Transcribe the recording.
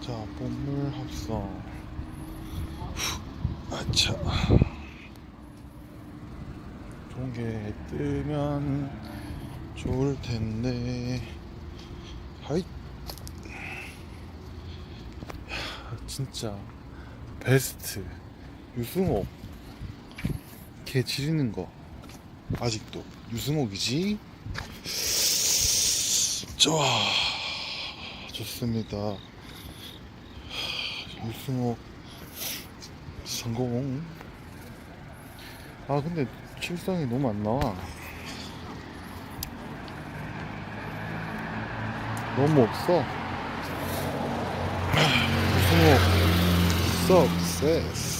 자, 본물 합성. 후, 아차. 좋은 게 뜨면 좋을 텐데. 하이. 야, 진짜 베스트 유승옥 개 지리는 거. 아직도. 유승옥이지? 좋아. 좋습니다. 유승옥. 성공 아 근데 칠성이 너무 안 나와. 너무 없어. 유승옥. 석세스